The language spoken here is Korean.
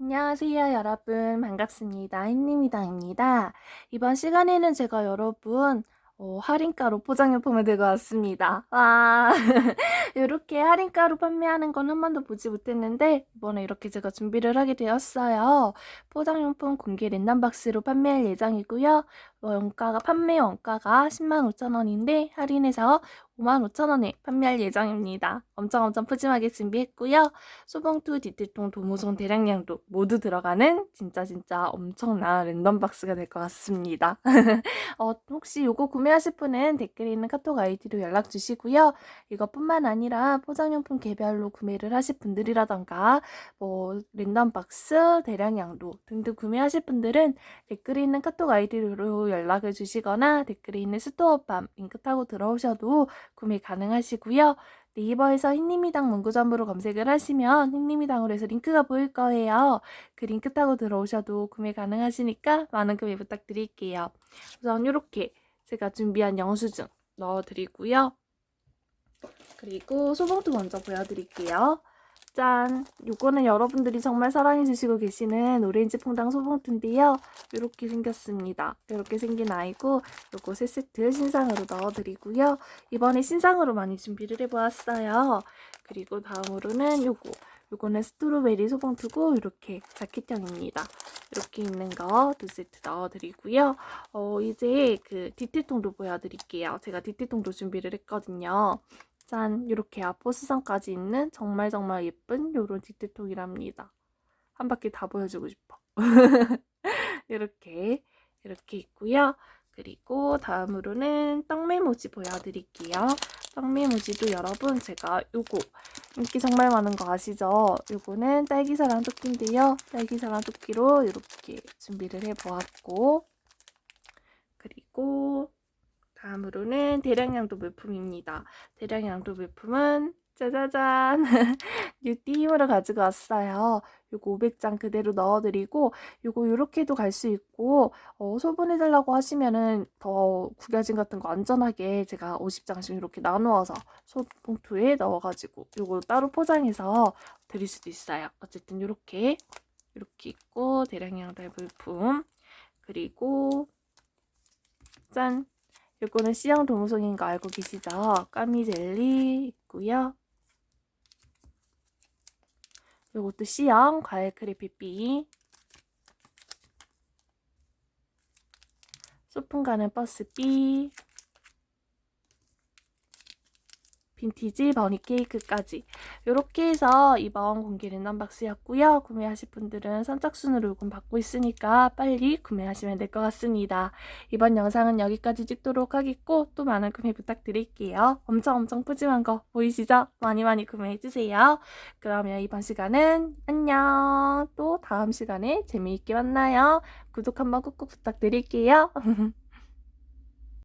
안녕하세요, 여러분. 반갑습니다. 흰님이다입니다. 이번 시간에는 제가 여러분, 어, 할인가로 포장용품을 들고 왔습니다. 와, 이렇게 할인가로 판매하는 건 한 번도 보지 못했는데, 이번에 이렇게 제가 준비를 하게 되었어요. 포장용품 공개 랜덤박스로 판매할 예정이고요. 어, 원가가, 판매 원가가 10만 5천 원인데, 할인해서 5만 5천 원에 판매할 예정입니다. 엄청 엄청 푸짐하게 준비했고요. 소봉투, 디테통, 도무송, 대량량도 모두 들어가는 진짜 진짜 엄청난 랜덤 박스가 될 것 같습니다. 어, 혹시 요거 구매하실 분은 댓글에 있는 카톡 아이디로 연락 주시고요. 이것뿐만 아니라 포장용품 개별로 구매를 하실 분들이라던가 뭐 랜덤 박스, 대량량도 등등 구매하실 분들은 댓글에 있는 카톡 아이디로 연락을 주시거나 댓글에 있는 스토어팜 링크 타고 들어오셔도 구매 가능하시고요. 네이버에서 흰님이당 문구점으로 검색을 하시면 흰님이당으로 해서 링크가 보일 거예요. 그 링크 타고 들어오셔도 구매 가능하시니까 많은 구매 부탁드릴게요. 우선 이렇게 제가 준비한 영수증 넣어드리고요. 그리고 소봉투 먼저 보여드릴게요. 짠! 요거는 여러분들이 정말 사랑해주시고 계시는 오렌지 퐁당 소봉투인데요. 이렇게 생겼습니다. 이렇게 생긴 아이고 요거 세 세트 신상으로 넣어드리고요. 이번에 신상으로 많이 준비를 해보았어요. 그리고 다음으로는 요거 요거는 스트로베리 소봉투고 이렇게 자켓형입니다. 이렇게 있는 거 두 세트 넣어드리고요. 어, 이제 그 디테통도 보여드릴게요. 제가 디테통도 준비를 했거든요. 짠! 이렇게 아포스선까지 있는 정말 정말 예쁜 요런 디테통이랍니다. 한 바퀴 다 보여주고 싶어. 이렇게 이렇게 있고요. 그리고 다음으로는 떡메모지 보여드릴게요. 떡메모지도 여러분 제가 요거 인기 정말 많은 거 아시죠? 요거는 딸기사랑 토끼인데요. 딸기사랑 토끼로 이렇게 준비를 해보았고 그리고 다음으로는 대량 양도 물품입니다. 대량 양도 물품은 짜자잔 뉴티 힘으로 가지고 왔어요. 요거 500장 그대로 넣어드리고 요거 요렇게도 갈 수 있고 어, 소분해달라고 하시면은 더 구겨진 같은 거 안전하게 제가 50장씩 이렇게 나누어서 소봉투에 넣어가지고 요거 따로 포장해서 드릴 수도 있어요. 어쨌든 요렇게 이렇게 있고 대량 양 달 물품 그리고 짠 요거는 C형 도무송인 거 알고 계시죠? 까미 젤리 있고요. 요것도 C형 과일 크레피피 소풍 가는 버스비 빈티지 버니 케이크까지 이렇게 해서 이번 공개 랜덤박스였고요. 구매하실 분들은 선착순으로 요금 받고 있으니까 빨리 구매하시면 될 것 같습니다. 이번 영상은 여기까지 찍도록 하겠고 또 많은 구매 부탁드릴게요. 엄청 엄청 푸짐한 거 보이시죠? 많이 많이 구매해주세요. 그러면 이번 시간은 안녕! 또 다음 시간에 재미있게 만나요. 구독 한번 꾹꾹 부탁드릴게요.